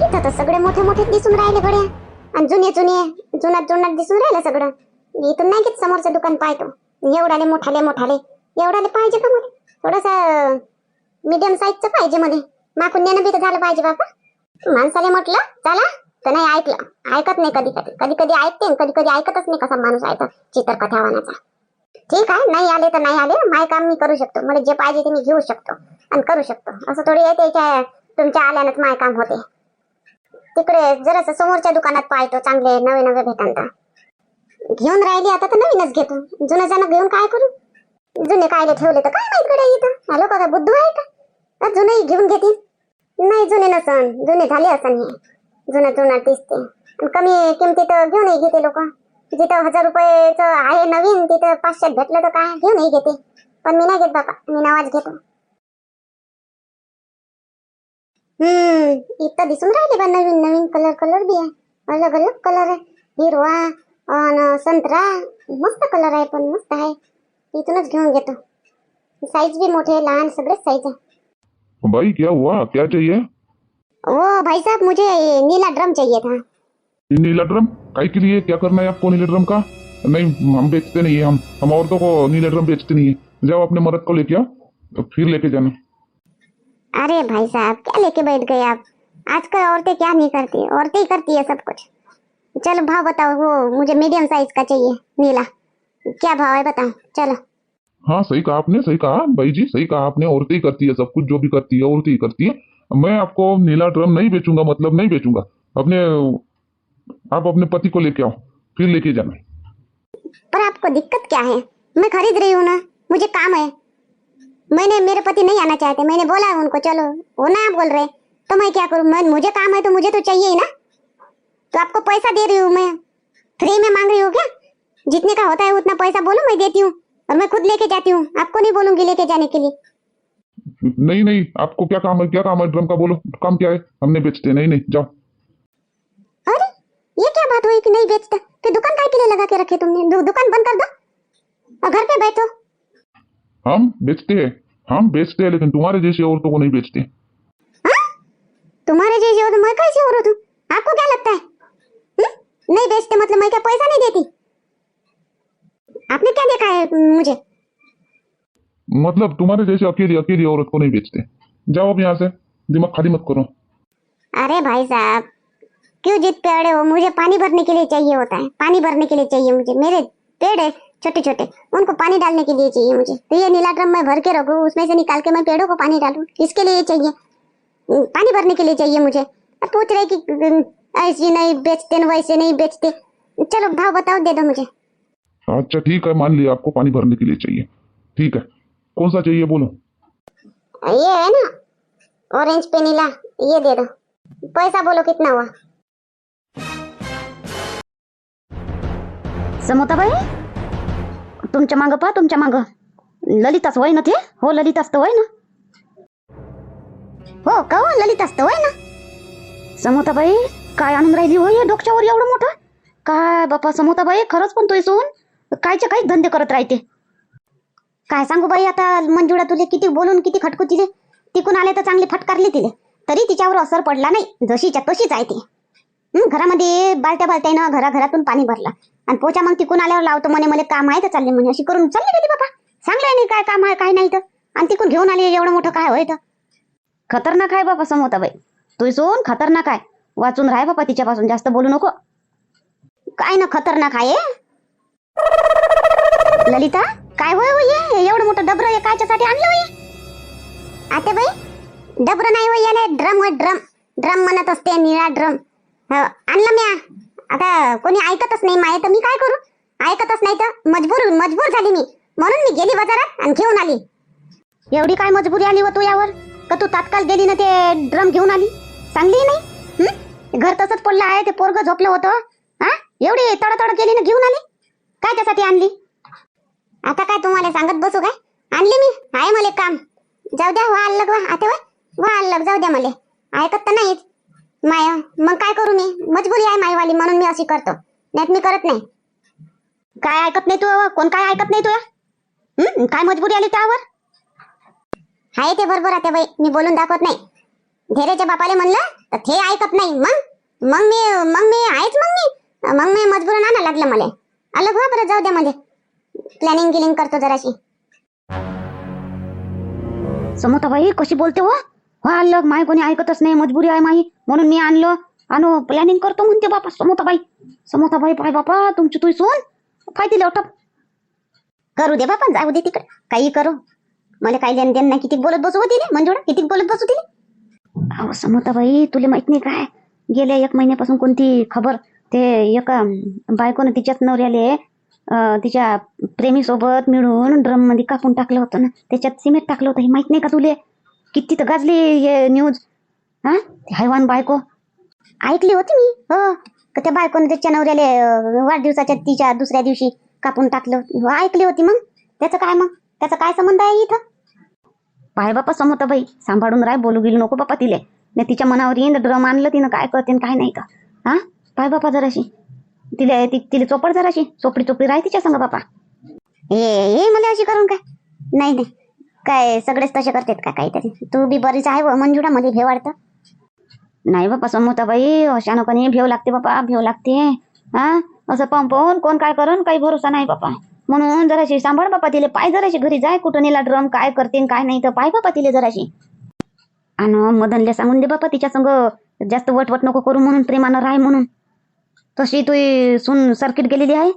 तिथं तर सगळे मोठे मोठे दिसून राहिले गड्या. आणि जुने जुने जुनात जुनात दिसून राहिलं सगळं. इथून नाही घेत समोरचं दुकान पाहतो. एवढाले मोठाले मोठाले. एवढाले पाहिजे का मला थोडस मीडियम साईजचं पाहिजे मध्ये माकून नेणं बी तर झालं पाहिजे बाबा माणसाले म्हटलं चला. तर नाही ऐकलं. ऐकत नाही कधी कधी. कधी कधी ऐकते कधी कधी ऐकतच नाही कसा माणूस आहे तर चित्रकथा वानाचा ठीक आहे नाही आले तर नाही आले. माय काम मी करू शकतो. मला जे पाहिजे ते मी घेऊ शकतो आणि करू शकतो. असं थोडी येते तुमच्या आल्यानंच माय काम होते. तिकडे जरा समोरच्या दुकानात पाहतो चांगले नवे नवे भेटन तर घेऊन राहिली आता तर नवीनच घेतो. जुनं जाणं घेऊन काय करू? जुने कायले ठेवले तर काय माहीत कडे इथं? लोक का बुद्धू आहे का? अ, जुनेही घेऊन घेतील? नाही जुने नसन. जुने झाले असन हे. जुनं जुनं दिसते. आणि कमी किमतीत घेऊनही घेते लोक. जिथं हजार रुपयाचं आहे नवीन तिथं पाचशेत भेटलं तर काय? घेऊनही घेते. पण मी नाही घेत बाबा. मी नावाच घेतो. हम्म इथं दिसून राहिले बा नवीन नवीन कलर कलर बी आहे अलग अलग कलर आहे हिरवा अन संत्रा मस्त कलर आहे पण मस्त आहे इथूनच घेऊन घेतो साईज भी मोठे लहान सगळेच साईज आहे भाई क्या हुआ क्या चाहिए ओ भाई साहब मुझे नीला ड्रम चाहिए था नीला ड्रम काय के लिए क्या करना है आपको नीला ड्रम का नहीं हम बेचते नहीं है हम हम औरतों को नीले ड्रम बेचते नहीं है जाओ अपने मर्द को लेके आओ तो फिर लेके जाना अरे भाई साहब क्या लेके बैठ गए आप? आजकल औरतें क्या नहीं करती? औरतें ही करती है सब कुछ। चलो भाव बताओ वो मुझे मीडियम साइज़ का चाहिए नीला। क्या भाव है बताओ चलो। हाँ सही कहा आपने सही कहा। भाई जी सही कहा आपने औरतें ही करती है सब कुछ जो भी करती है औरतें ही करती है। मैं आपको नीला ड्रम नहीं बेचूँगा मतलब नहीं बेचूँगा। अपने आप अपने पति को लेके आओ फिर लेके जाना। पर आपको दिक्कत क्या है? मैं खरीद रही हूँ ना मुझे काम है। मैंने मेरे पति नहीं आना चाहते। मैंने बोला उनको चलो वो ना बोल रहे। तो मैं क्या करूँ? मैं मुझे काम है तो मुझे तो चाहिए ही ना। तो आपको पैसा दे रही हूँ मैं। फ्री में मांग रही हूँ क्या? जितने का होता है उतना पैसा बोलो मैं देती हूँ। और मैं खुद लेके जाती हूँ। आपको नहीं बोलूँगी लेके जाने के लिए। नहीं नहीं आपको क्या काम है? क्या काम है? ड्रम का बोलो। काम क्या है? हमने बेचते। नहीं नहीं जाओ। अरे ये क्या बात हुई कि नहीं बेचता? फिर दुकान काय के लिए लगा के रखे तुमने। दु, दुकान बंद कर दो। और घर पे बैठो। हम बेचते हैं। हम बेचते हैं लेकिन तुम्हारे जैसी औरतों को नहीं बेचते। हाँ? तुम्हारे जैसे हो तो मैं कैसे औरत हूँ? आपको क्या लगता है? हम्म? नहीं बेचते मतलब मैं क्या पैसा नहीं देती? आपने क्या देखा है मुझे? मतलब तुम्हारे जैसे अकेली अकेली औरत को नहीं बेचते। जाओ अब यहाँ से दिमाग खाली मत करो। अरे भाई साहब क्यों जिद पे अड़े हो? मुझे पानी भरने के लिए चाहिए होता है। पानी भरने के लिए चाहिए मुझे। मेरे पेड़ है। छोटे छोटे उनको पानी डालने के लिए चाहिए मुझे। तो ये नीला ड्रम मैं भर के रखूँ उसमें से निकाल के मैं पेड़ों को पानी डालूं। इसके लिए चाहिए? पानी भरने के लिए चाहिए मुझे। अब पूछ रहे कि ऐसी नहीं बेचते न वैसे नहीं बेचते। चलो भाव बताओ दे दो मुझे। अच्छा ठीक है मान लिया आपको पानी भरने के लिए चाहिए। ठीक है। कौन सा चाहिए बोलो। ये है ना ऑरेंज पे नीला ये दे दो। पैसा बोलो कितना हुआ? समोताबाई तुमच्या मागं पहा तुमच्या मागं. ललिताच वय ना ते? हो ललिताच तर वय ना. हो का हो? ललित असतं वय ना. समोताबाई काय आणून राहिली होय डोक्यावर एवढं मोठं? काय बापा समोताबाई खरंच पण तोय सोन. कायचे काही धंदे करत राहते. काय सांगू बाई आता मंजुळा तुले किती बोलून किती खटकू तिले तिकून आले तर चांगली फटकारली तिले. तरी तिच्यावर असर पडला नाही. जशीच्या तशीच आहे ती. घरामध्ये घरामध्ये बालत्या बालत्यानं घराघरातून पाणी भरला. आणि पोचा मग तिकून आल्यावर लावतो म्हणे मला काम आहे तर चालले म्हणे. अशी करून चालली गेली बाबा. चांगलं नाही काय काम आहे काय नाही तर. आणि तिकून घेऊन आली एवढं मोठं काय होय तर? खतरनाक आहे बाबा समोता बाई. तू सोन खतरनाक आहे. वाचून राह बाबा तिच्यापासून जास्त बोलू नको. काय ना खतरनाक आहे? ललिता काय होय हो? ये एवढं मोठं डबर हे कायच्यासाठी आणलं होय? आते बाई डबर नाही होय याले ड्रम होय ड्रम. ड्रम म्हणत असते निळा ड्रम. आणलं म्या. आता कोणी ऐकतच नाही माय तर मी काय करू? ऐकतच नाही तर मजबूर मजबूर झाली मी. म्हणून मी गेली बाजारात आणि घेऊन आली. एवढी काय मजबुरी आली व तू यावर? का तू तात्काळ गेली ना ते ड्रम घेऊन आली? चांगली नाही? घर तसंच पडलं आहे ते पोरग झोपलं होतं. हा? एवढी तडतड केली ना घेऊन आली? काय त्यासाठी आणली? आता काय तुम्हाला सांगत बसू काय? आणली मी. आहे मला काम. जाऊ द्या वा अल्लग वा. आता वा. वा अल्लग जाऊ द्या मला. ऐकत तर नाहीच. माय मग काय करू मी? मजबुरी आहे माईवाली म्हणून मी अशी करतो. नाहीत मी करत नाही. काय ऐकत नाही तू कोण काय ऐकत नाही तुला काय मजबुरी आली त्यावर? आहे ते बरोबर आता बाई मी बोलून दाखवत नाही. धेरेच्या बापाले म्हणलं तर ते ऐकत नाही. मग? मग मी मग मी आहेच मग मी? मग मी मजबूर आणा लागलं मला? अलग व्हा बरं जाऊ द्या मध्ये प्लॅनिंग गिलिंग करतो जराशी. समोताबाई कशी बोलते हो? हा लग माय कोणी ऐकतच नाही मजबुरी आहे माही म्हणून मी आणलं. आणू प्लॅनिंग करतो म्हणते बापा समोताबाई. समोताबाई पाय बापा तुमची तुई सोन. काय दिले वाटप करू दे बापा जाऊ दे तिकडे. काही करू. मला काही देणं देन नाही. किती बोलत बसू होती मंजुळा? किती बोलत बसू तिने अहो समोताबाई तुला माहीत नाही काय? गेल्या एक महिन्यापासून कोणती खबर? ते एका बायकोनं तिच्याच नवऱ्याले तिच्या प्रेमीसोबत मिळून ड्रममध्ये कापून टाकलं होतं ना. त्याच्यात सिमेंट टाकलं होतं. हे माहीत नाही का तुले? किती तर गाजली हे न्यूज हा? हैवान बायको. ऐकली होती मी. हो. का त्या बायकोने त्याच्या नवऱ्याले वाढदिवसाच्या तिच्या दुसऱ्या दिवशी कापून टाकलं. हो, ऐकली होती मग. त्याचं काय मग? त्याचा काय संबंध आहे इथं? पाय बापा बाई सांभाळून राय बोलू गेली नको बापा तिले. नाही तिच्या मनावर येईन ड्रम आणलं तिनं काय करते काय नाही का? हा? पाय बापा जराशी. तिले ति तिला चोपड जराशी. चोपडी चोपडी राय तिच्या संग बापा. ए हे मला अशी करून काय? नाही नाही. काय सगळेच तसे करतात का काहीतरी? तू बी बरीच आहे व मंजुळा मध्ये भे वाटतं नाही बापा समोताबाई बाई कोणी भेव लागते बापा भेव लागते. हा? असं पंपवून कोण काय करून काही भरोसा नाही बापा. म्हणून जराशी सांभाळ बापा तिले पाय जराशी घरी जाय कुठं नेला ड्रम काय करते काय नाही तर पाय बापा तिले जराशी. आणि मदनले सांगून दे बापा तिच्या संग जास्त वटवट नको करू म्हणून प्रेमानं राह म्हणून. तशी तू सून सर्किट गेलेली आहे?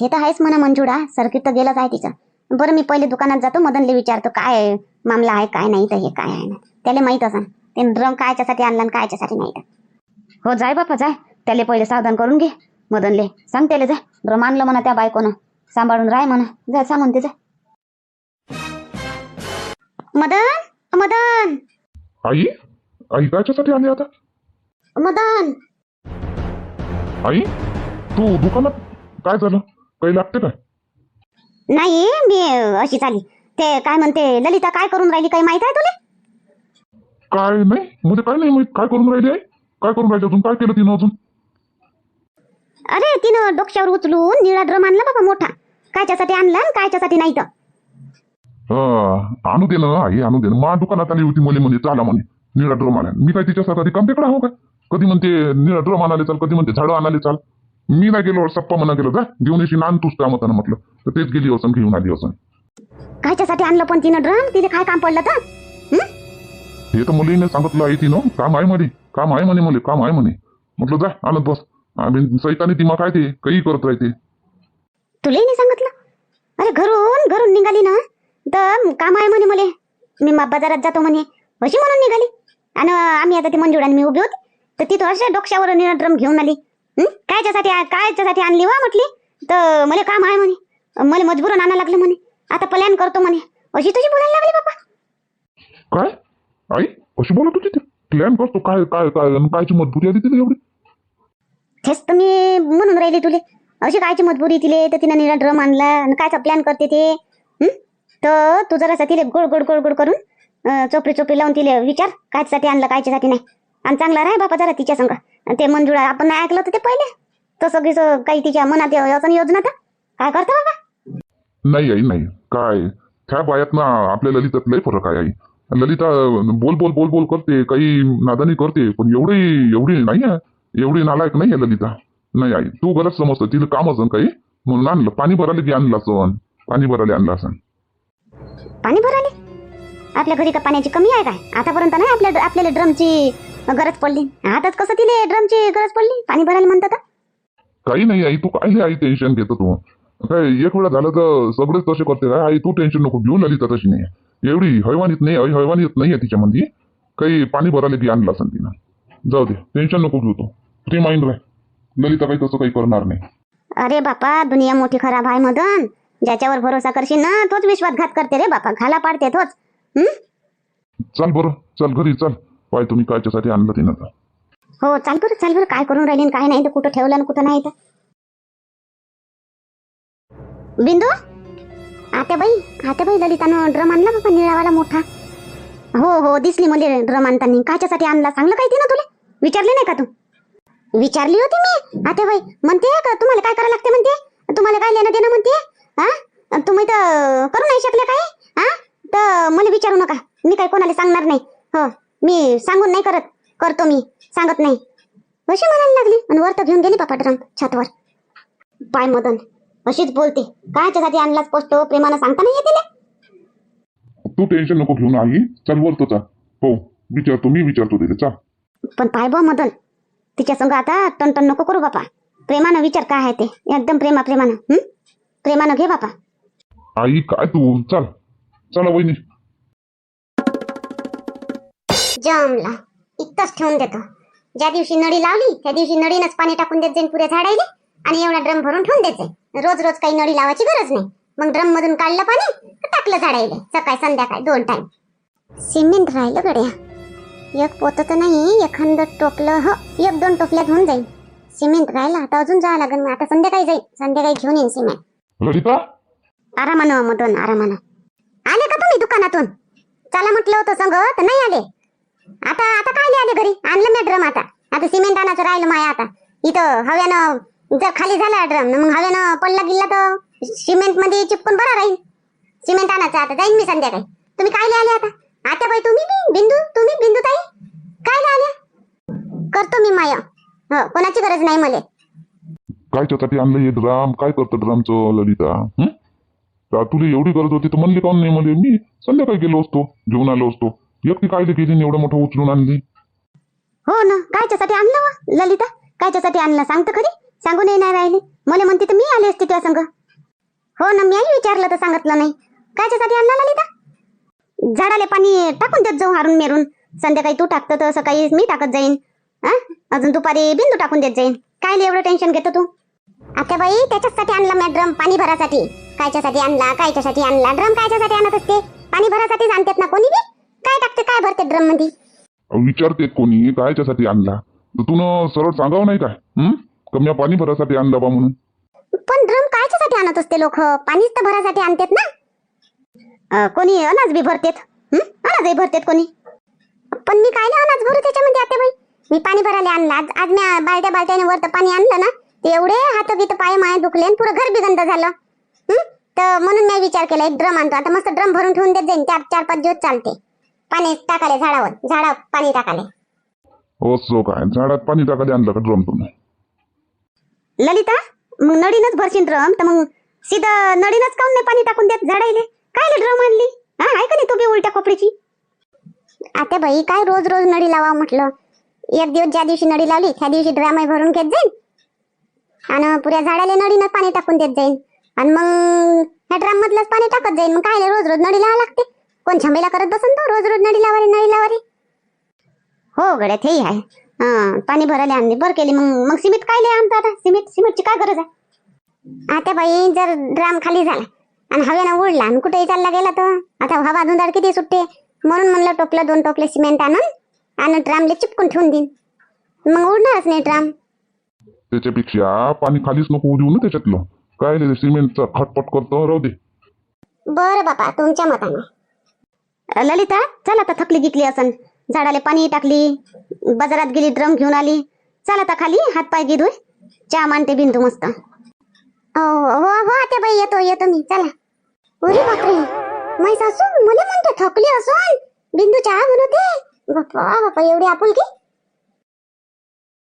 ते तर आहेच म्हणा मंजुळा सर्किट तर गेलंच आहे तिचं. बरं मी पहिले दुकानात जातो मदनले विचारतो काय मामला आहे काय नाही तर हे काय आहे? ना त्याला माहीत असं ते ड्रम कायच्यासाठी आणला आणि कायच्यासाठी नाही तर हो जाय बापा जाय. त्याले पहिले सावधान करून घे मदनले. सांग त्याले जाय ड्रम आणलं म्हणा त्या बायकोनं. सांभाळून राह म्हणा. जाय सांगून ते जाय मदन मदन. आई आई कायच्यासाठी आली आता? मदन. आई तू दुकानात काय झालं? काही लागते काय नाही मी अशीच आली. ते काय म्हणते ललिता काय करून राहिली काही माहीत आहे तुला? काय नाही मध्ये काय नाही माहीत. काय करून राहिली आई? काय करून राहिली अजून? काय केलं तिनं अजून? अरे तिनं डोक्यावर उचलून निळा ड्रम आणला बाबा मोठा. कायच्यासाठी आणला आणि कायच्यासाठी नाही तर. अं, आणू दे ना आई आणू दे ना. मा दुकानात आली होती मुली म्हणे चाला म्हणे निळा ड्रम आणा मी काय तिच्यासारखा रिकाम पेकडा हो काय कधी म्हणते निळा ड्रम आणाले चाल कधी म्हणते झाडं आणाले चाल. मी नाही गेलो सप्पा म्हणा गेलो जा. घेऊन येशील आण तूच त्या मतानं म्हटलं. तर तेच गेली असं घेऊन आली असं कायच्यासाठी आणलं पण तिनं ड्रम? तिथे काय काम पडलं तर? हं? तर मुलीने सांगितलं आई तिनं. काम आहे म्हणे. काम आहे म्हणे मुले. काम आहे म्हणे. म्हटलं जा आणत बस. आम्ही सैतानी दिमाग आहे ते? काही करत राहते. तुलाही नाही सांगितलं? अरे घरून घरून निघाली ना? तर काम आहे म्हणे मले. मी बाजारात जातो म्हणे. अशी म्हणून निघाली. आणि आम्ही आता ती मंजुळाने मी उभी होती. तर तिथं अशा डोक्यावर ड्रम घेऊन आली? कायच्यासाठी कायच्यासाठी आणली वा म्हटली? तर मला काम आहे म्हणे. मला मजबूरन आणा लागलं म्हणे. आता प्लॅन करतो म्हणे. अशी तुझी बोलायला लागली बाबा. काय? आई कशी बोलत होती प्लॅन करतो. काय काय काय? आणि कायची मजबुरी आली तिला एवढी? तेच तर मी म्हणून राहिली तुले. अशी कायची मजबुरी तिले? तर तिनं निळा ड्रम आणला. आणि कायचा प्लॅन करते ते? हं? तर तू जरासा तिले गोड गोड गोड गोड करून अं, चोपडी चोपडी लावून तिले विचार. कायच्यासाठी आणलं कायच्यासाठी नाही. आणि चांगला राह बापा जरा तिच्या संग. आणि ते मंजुळा आपण नाही ऐकलं होतं ते पहिले. तर सगळी स- काही तिच्या मनात असं योजना तर. काय करतो बाबा? नाही आई नाही. काय? त्या बायात ना आपल्या ललितात लय फरक आहे आई. ललिता बोल बोल बोल बोल करते काही नादानी करते पण एवढी एवढी नाही आहे. एवढी नालायक नाही आहे ललिता. नाही आई तू गरज समजतं तिला काम असं काही. म्हणून आणलं. पाणी भरायला की आणलं असं पाणी भरायला आणलं असं पाणी भराले आपल्या घरी का पाण्याची कमी आहे काय? आतापर्यंत नाही आपल्या आपल्याला ड्रमची गरज पडली. आताच कसं तिले ड्रमची गरज पडली? पाणी भरायला म्हणतात. काही नाही आई तू काय आई टेन्शन घेतो तू? काय एक वेळा झालं तर सगळेच तसे करते काय आई तू टेन्शन नको घेऊ ललिता तशी नाही. एवढी हैवानीत नाही आई हैवानीत नाही आहे तिच्यामध्ये काही पाणी भरायला की आणलं असं तिनं. जाऊ दे टेन्शन नको घेऊ तू. फ्री माइंड राह. ललिता काही तसं काही करणार नाही. अरे बापा दुनिया मोठी खराब आहे मदन ज्याच्यावर भरोसा करशील ना तोच विश्वासघात करते रे बापा. घाला पाडते तोच? चल बरं चल घरी चल. पाय तुम्ही कायच्यासाठी आणलं तिनं हो चाल बरं चाल बरं. काय करून राहिली काय नाही तर कुठं ठेवलं कुठं नाही तर. बिंदू? आत्या बाई आत्या बाई ललितानं ड्रम आणला बाबा निळावाला मोठा. हो हो दिसली म्हणजे ड्रम आणताना. काच्यासाठी आणला? सांगलं काय ना तुला. विचारले नाही का तू? विचारली होती मी? आत्या बाई म्हणते का? तुम्हाला काय करायला लागते म्हणते? तुम्हाला काय लेणं देणं म्हणते? हा? तुम्ही तर करू नाही शकले काय हा? तर मला विचारू नका. मी काय कोणाला सांगणार नाही. हो मी सांगून नाही करत. करतो मी. सांगत नाही. अशी म्हणायला लागली. आणि वर तर घेऊन गेली बापा ड्रम छातवर. बाय मदन. अशीच बोलते. कायच्यासाठी आणलाच पोचतो प्रेमानं सांगता नाही येते? तू टेन्शन नको घेऊन आई. चल वरतो चाल हो विचारतो मी विचारतो तिथे चाल पण पाय बा मदन. तिच्या संग आता टनटन नको करू बापा. प्रेमानं विचार काय आहे ते? एकदम प्रेमा प्रेमानं? प्रेमानं घे बापा. आई काय तू? चल. चला वहिनी. जमला. इतकंच ठेवून देतो. ज्या दिवशी नळी लावली त्या दिवशी नळीनच पाणी टाकून देत जाईन पुऱ्या झाडायले. आणि एवढा ड्रम भरून ठेवून जाईन रोज रोज काही नळी लावायची गरज नाही. मग ड्रम मधून काढलं पाणी टाकलं झाडायले. सकाळ संध्याकाळ दोन टाइम सिमेंट राहिलं गड्या. एक पोत तर नाही एखादं टोपलं हो एक दोन टोपल्यात होऊन जाईल सिमेंट राहिलं आता अजून जावं लागेल मग आता संध्याकाळी जाईल संध्याकाळी घेऊन येईन सिमेंट. ललिता? आरामानं मधून आरामानं. आले का तुम्ही दुकानातून? चला म्हटलं होतं संग तर नाही आले. आता आता काय आले घरी? आणलं मी ड्रम आता. आता सिमेंट आणायचं राहिलं माया आता. इथं हव्यानं जर खाली झाला ड्रम. मग हव्यानं पडला गेला तर सिमेंटमध्ये चिपकून बरा राहील. सिमेंट आणायचं आता. जाईन मी संध्याकाळी. तुम्ही काय आले आता? आता बाई तुम्ही बिंदू? तुम्ही बिंदू ताई? काय आले करतो मी माया. हो कोणाची गरज नाही मला. कायच्यासाठी आणलं हे ड्राम? काय करतं ड्रामचं ललिता? तुला एवढी गरज होती तर म्हणली काऊन नाही मला? मी संध्याकाळी गेलो असतो घेऊन आलो असतो. एकटी काय गेली एवढं मोठं उचलून आणली? हो ना कायच्यासाठी आणलं ललिता? कायच्यासाठी आणलं? सांगतं खरी? सांगून येणार राहिली. मला म्हणते तर मी आले असते त्या संग. हो ना मी विचारलं तर सांगितलं नाही. कायच्यासाठी आणला ललिता झाडाले पाणी टाकून देत जाऊ हारून मेरून. संध्याकाळी तू टाकतं तर सकाळी मी टाकत जाईन. हा अजून दुपारी बिंदू टाकून देत जाईन. काय एवढं टेन्शन घेतो तू? आता बाई त्याच्यासाठी आणला मी ड्रम पाणी भरासाठी. कायच्यासाठी आणला कायच्यासाठी आणला. ड्रम कायच्यासाठी आणत असते? पाणी भरासाठीच आणतात ना कोणी बी? काय टाकते काय भरते ड्रममध्ये विचारते कोणी कायच्यासाठी आणला? तर तू सरळ सांगाव नाही काय? कम्या पाणी भरासाठी आणला बा म्हणून. पण ड्रम कायच्यासाठी आणत असते लोक? पाणीच तर भरासाठी आणतात ना? अं, कोणी अनाज बी भरतेत? हं? अनाजही भरतेत कोणी? पण मी काय अनाज भरू त्याच्यामध्ये आता बाई? मी पाणी भरायला आणलं. आज आज मी बालट्या बालट्याने वर तर पाणी आणलं ना ते एवढे हात गीत पाय माय दुखले आणि पुरं घर बी गंद झालं. हं? तर म्हणून मी विचार केला एक ड्रम आणतो. आता मस्त ड्रम भरून ठेवून देत जाईन. चार चार पाच दिवस चालते. पाणी टाकाले झाडावर. झाडा पाणी टाकाले. असं काय. झाडात पाणी टाकायला आणलं का ड्रम तुम्ही? ललिता मग नळीनच भरशील ड्रम तर मग सीधं नळीनच काऊन नाही पाणी टाकून देत झाडायले? काय ड्रम आणली? हा आहे का नाही तू बी उलट्या खोपडीची? आता बाई काय रोज रोज नळी लावा म्हटलं. एक दिवस ज्या दिवशी नळी लावली त्या दिवशी ड्रामे भरून घेत जाईन. आणि पुऱ्या झाडाला नळीनच पाणी टाकून देत जाईन. आणि मग ह्या ड्राम मधलंच पाणी टाकत जाईन. मग काय रोज रोज नळी लावा लागते? कोण झंबेला करत बसन तो? रोज रोज नळी लावा नळी लावारी हो गड्या ते आहे. हा पाणी भरायला आणली बरं केली. मग मग सिमेंट काय लय आणतो आता? सिमेंट सिमेंटची काय गरज आहे? आता बाई जर ड्राम खाली झाला आणि हवेनं उडला आणि कुठेही चालला गेला तर? आता हवा धुंदाड किती सुटते? म्हणून म्हणलं टोपलं दोन टोपले सिमेंट आणून आणि ड्रामले चिपकून ठेवून देईन. मग उडणारच नाही ड्राम त्याच्यापेक्षा पाणी खालीच नको देऊ ना त्याच्यातलं. काय ते सिमेंटचा खटपट करतो राहू दे. बरं बापा तुमच्या मतानं. ललिता चल आता थकली गिकली असन. झाडाला पाणी टाकली बाजारात गेली ड्रम घेऊन आली. चला आता खाली हात पाय गिधूय चहा मानते बिंदू मस्त. हो हो हो आता बाई येतो येतो मी. चला. अरे बापरे. मै सासू मला म्हणते थकली असून. बिंदू चहा बनवते बाप्पा बापा एवढी आपुलकी?